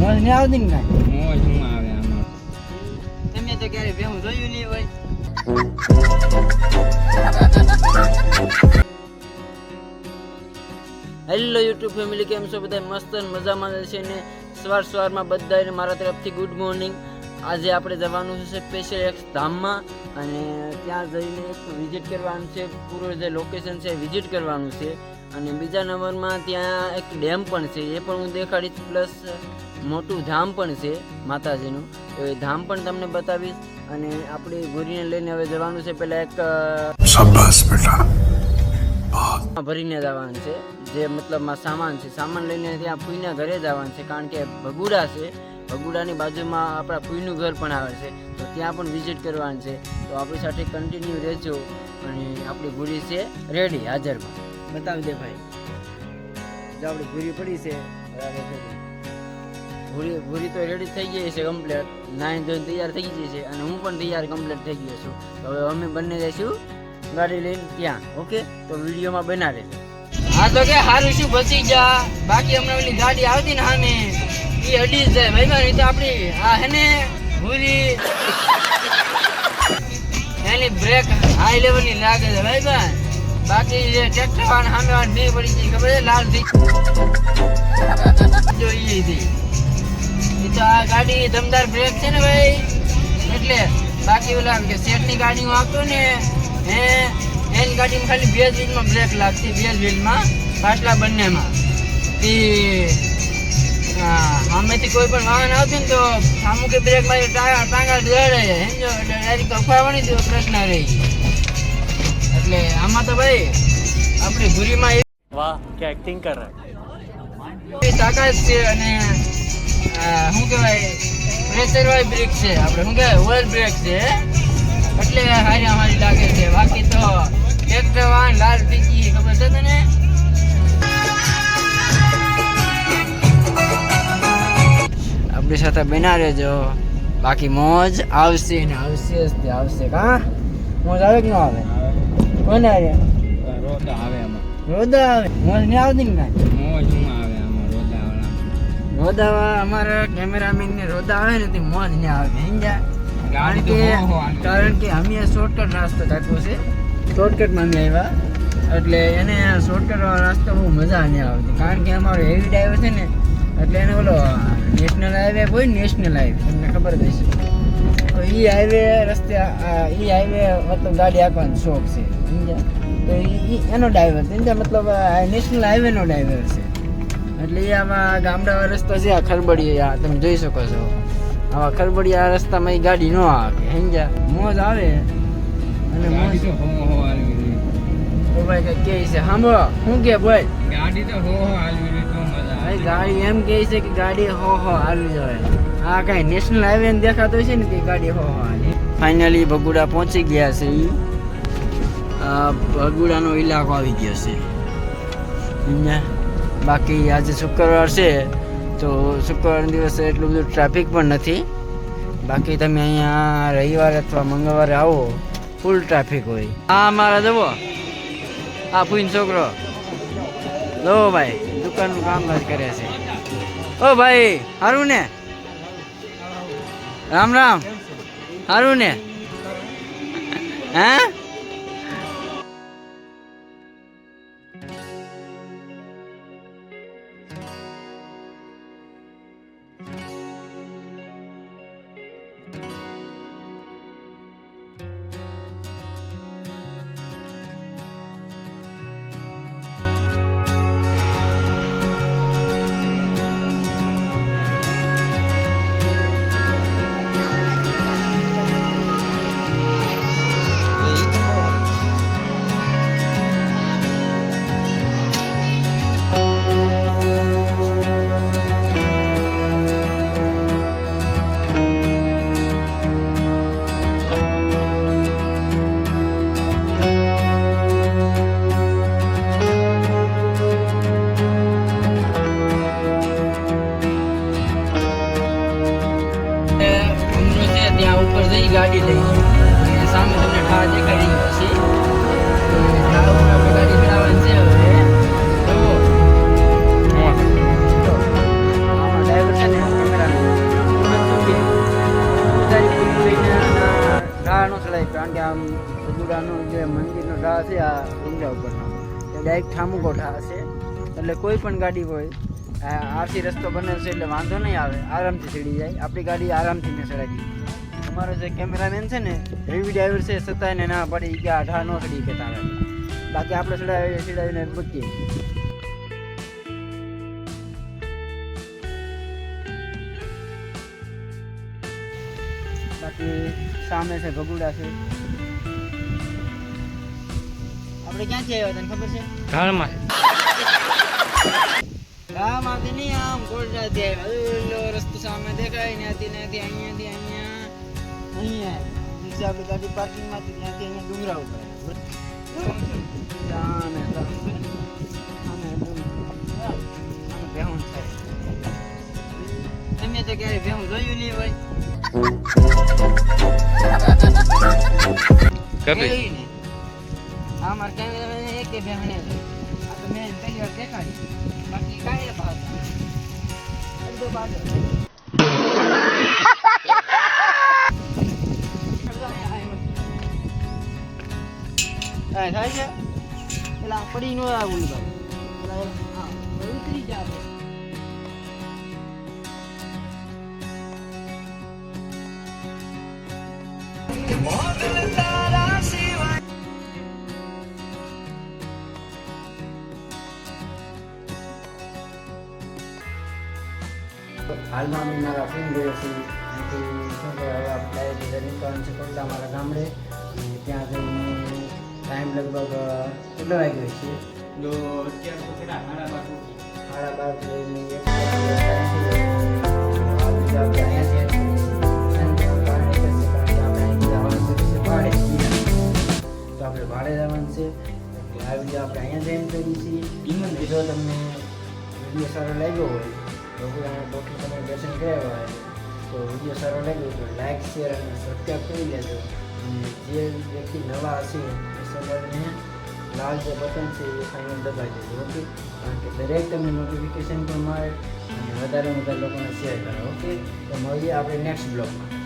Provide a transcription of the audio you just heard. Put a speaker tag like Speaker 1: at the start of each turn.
Speaker 1: મોજ ને આવતી ને કાંઈ.
Speaker 2: મોજ હું આવે આમાં.
Speaker 1: તમે તો ક્યારે ભેહું જોયું નહીં હોય. હેલો યુટ્યુબ ફેમિલી કેમ છો બધા મસ્ત અને મજામાં છે ને? સવાર સવારમાં બધાને મારા તરફથી ગુડ મોર્નિંગ આજે આપણે જવાનું છે સ્પેશિયલ એક ધામમાં અને ત્યાં જઈને એક વિઝિટ કરવાનું છે. પૂરું જે લોકેશન છે વિઝિટ કરવાનું છે. અને બીજા નંબરમાં ત્યાં એક ડેમ પણ છે. એ પણ હું દેખાડીશ પ્લસ મોટું ધામ પણ છે માતાજીનું. તો એ ધામ પણ તમને બતાવીશ અને આપણે ગુરીને લઈને હવે જવાનું છે પહેલાં એક
Speaker 3: શાબાશ બેટા.
Speaker 1: ભરીને જવાનું છે. જે મતલબમાં સામાન છે સામાન લઈને ત્યાં ફૂઈના ઘરે જવાનું છે કારણ કે ભગુડા છે. ભગુડાની બાજુમાં આપણા ફૂઈનું ઘર પણ આવે છે. તો ત્યાં પણ વિઝિટ કરવાનું છે. તો આપણી સાથે કન્ટિન્યુ રહેજો અને આપણી ગુરી છે રેડી હાજરમાં. બતાવી દે ભાઈ. જો આપણી ગુરી પડી છે બરાબર ભૂરી ભૂરી તો રેડી થઈ ગઈ છે કમ્પ્લેટ નાઈન ધોઈને તૈયાર થઈ ગઈ છે અને હું પણ તૈયાર કમ્પ્લેટ થઈ ગયો છું. હવે અમે બંને જઈશું ગાડી લઈને ત્યાં, ઓકે? તો વિડીયોમાં બના રહે હા, તો કે સારું શું બચી જા બાકી હમણાં ઓલી ગાડી આવતી ને સામે એ અડી જાય ભાઈ ભાઈ તો આપણી, આ હે ને, ભૂરી. એની બ્રેક હાઈ લેવલની લાગે છે ભાઈ ભાઈ બાકી જે ટ્રેક્ટર વાળા સામે વાળા બે પડી ગઈ, ખબર છે? લાલ થઈ એ હતી તો આ ગાડી દમદાર બ્રેક છે ને ભાઈ? એટલે બાકી ઓલા કે સેટની ગાડી હું આપતો ને હે? એની ગાડીમાં ખાલી બે વ્હીલમાં બ્રેક લાગતી બે વ્હીલમાં પાછલા બંનેમાં. તે સામેથી કોઈ પણ વાહન આવતું ને તો સામું કે બ્રેક મારી ટાંગા દોડે સમજો એટલે ડાયરેક્ટ અફાવવાની તો પ્રશ્ન રહી. એટલે આમાં તો ભાઈ આપણી ભૂરીમાં
Speaker 4: વાહ કે એક્ટિંગ કર
Speaker 1: રહા. તાકાત છે અને શું કહેવાય પ્રેશર વાળી બ્રેક છે. આપણે શું કહેવાય ઓઇલ બ્રેક છે. એટલે હારી અમારી લાગે છે. બાકી તો ટ્રેક્ટર વાહન લાલ થઈ ખબર છે તને? આપણી સાથે બના રહેજો. બાકી મોજ આવશે ને આવશે જ તે આવશે. કા મોજ આવે કે ન આવે? કોને આવે?
Speaker 2: રોદા આવે એમાં
Speaker 1: રોદા આવે? મોજ નહીં આવતી ને
Speaker 2: મોજ
Speaker 1: રોદાવા અમારા કેમેરામેન ને રોદા આવે ને તે મોજ ને આવે કારણ કે કારણ કે અમે શોર્ટકટ રસ્તો કાઢવો છે. શોર્ટકટમાં અમે આવ્યા. એટલે એને શોર્ટકટ વાળો રસ્તો બહુ મજા નહીં આવતી. કારણ કે અમારો હેવી ડ્રાઈવર છે ને એટલે એને ઓલો નેશનલ હાઈવે હોય નેશનલ હાઈવે તમને ખબર જ હશે. તો એ હાઈવે રસ્તે એ હાઈવે મતલબ ગાડી આપવાનો શોખ છે. સમજ્યા? તો એનો ડ્રાઈવર છે. મતલબ નેશનલ હાઈવેનો ડ્રાઈવર છે. એટલે એ આવા ગામડા રસ્તો છે આ ખરબડી તમે જોઈ શકો છો. આવા ખરબડિયા રસ્તામાં એ ગાડી ન આવે સમજ્યા? મોજ આવે. અને મોજ
Speaker 2: ગાડી તો
Speaker 1: ભાઈ કઈ કહે છે? સાંભળો શું કે બોલ?
Speaker 2: ગાડી તો હો હો હાલવી તો મજા
Speaker 1: ભાઈ
Speaker 2: આવે
Speaker 1: ગાડી એમ કહે છે કે ગાડી હો હો હાલવી જોઈએ આ કઈ નેશનલ હાઈવે ને દેખાતો છે ને કે ગાડી હો હો હાલી ફાઇનલી ભગુડા પહોંચી ગયા છે ભગુડાનો ઇલાકો આવી ગયો છે. સમજ્યા? બાકી આજે શુક્રવાર છે, તો શુક્રવાર દિવસે એટલું બધું ટ્રાફિક પણ નથી. બાકી તમે અહીંયા રવિવારે અથવા મંગળવારે આવો ફૂલ ટ્રાફિક હોય. હા, મારા જવો આ પૂન છોકરો. લો ભાઈ, દુકાનનું કામકાજ કરે છે. ઓ ભાઈ, હારું ને? રામ રામ. હારું ને? હે? જઈ ગાડી લઈ સામે તમને ઠા દેખાડી પછી આપણે ગાડી ચલાવવાની છે હવે ડાળનો ચડાય કારણ કે આમ ખજુરાનો જે મંદિરનો ડાળ છે આ ડુંગરા ઉપરનો એ ડાયરેક્ટ ઠામુકો ઢા છે એટલે કોઈ પણ ગાડી હોય આરસી રસ્તો બને છે એટલે વાંધો નહીં આવે આરામથી ચડી જાય આપણી ગાડી આરામથી મેં ચડાવી અમારો જે કેમેરામેન છે ને હેવી ડ્રાઈવર છે છતાંય એને ના પડી ગયા આ ઢાળ સડી કે તારે. બાકી આપણે સડાવી સડાવીને મૂકીએ. બાકી સામે છે ભગુડા છે. આપણે ક્યાંથી આવ્યા તને ખબર છે?
Speaker 2: ઢાળમાં.
Speaker 1: ગામમાંથી નહીં આમ કોલડાથી આવ્યા. રસ્તો સામે દેખાય ત્યાંથી ત્યાંથી અહીંયાથી અહીંયા. અહીંયા નીચે આપણે ગાડી પાર્કિંગમાંથી ત્યાંથી અહીંયા ડુંગરા ઉપર તમે તો ક્યારે ભેહું જોયું નહીં હોય. આ મારા કેમેરામેન એક ભેહું આ તો મેં પહેલી વાર દેખાડી. બાકી કાંઈ ભાવ અડધો બાજુ કાંઈ થાય છે પેલા પડી નો આવું પેલા હા ઉતરી જા આપણે. હાલમાં અમે મારા ફ્રેન્ડ ગયો છીએ અહીંથી શું કહેવાય હવે ડાયરેક્ટ ઘરે નીકળવાનું છે કોટડા મારા ગામડે અને ત્યાં જઈને ટાઈમ લગભગ કેટલો વાગ્યો છે?
Speaker 2: તો સાડા બાર
Speaker 1: સાડા બાર આપણે ભાડે જવાનું છે. એટલે આ વીડિયો આપણે અહીંયા જ એમ કરીએ છીએ. જો તમને વીડિયો સારો લાગ્યો હોય તો ડૉક્ટર તમે દર્શન કર્યા હોય તો વીડિયો સારો લાગ્યો તો લાઈક શેર અને સબસ્ક્રાઈબ કરી લેજો અને જે વ્યક્તિ નવા હશે, એ સવારને લાલ જે બટન છે, એ ફાઇનલ દબાવી દેજો, ઓકે? કારણ કે દરેક તમને નોટિફિકેશન પણ મળે અને વધારે વધારે લોકોને શેર કરો, ઓકે? તો મળીએ આપણે નેક્સ્ટ બ્લોગમાં